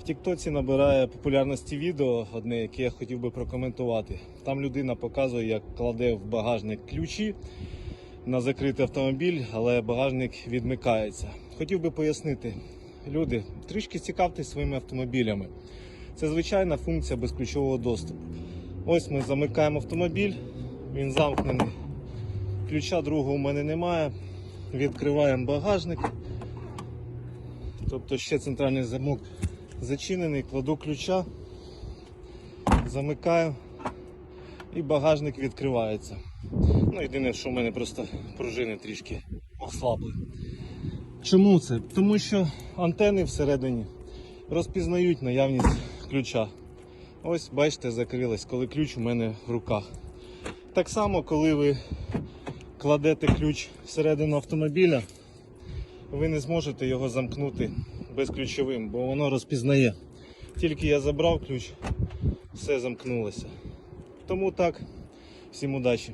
В Тіктоці набирає популярності відео, одне, яке я хотів би прокоментувати. Там людина показує, як кладе в багажник ключі на закритий автомобіль, але багажник відмикається. Хотів би пояснити, люди, трішки цікавтесь своїми автомобілями. Це звичайна функція безключового доступу. Ось ми замикаємо автомобіль, він замкнений. Ключа другого у мене немає. Відкриваємо багажник. Тобто ще центральний замок зачинений, кладу ключа, замикаю і багажник відкривається. Ну, єдине, що в мене просто пружини трішки ослабли. Чому це? Тому що антени всередині розпізнають наявність ключа. Ось, бачите, закрилась, коли ключ у мене в руках. Так само, коли ви кладете ключ всередину автомобіля, ви не зможете його замкнути безключовим, бо воно розпізнає. Тільки я забрав ключ, все замкнулося. Тому так, всім удачі.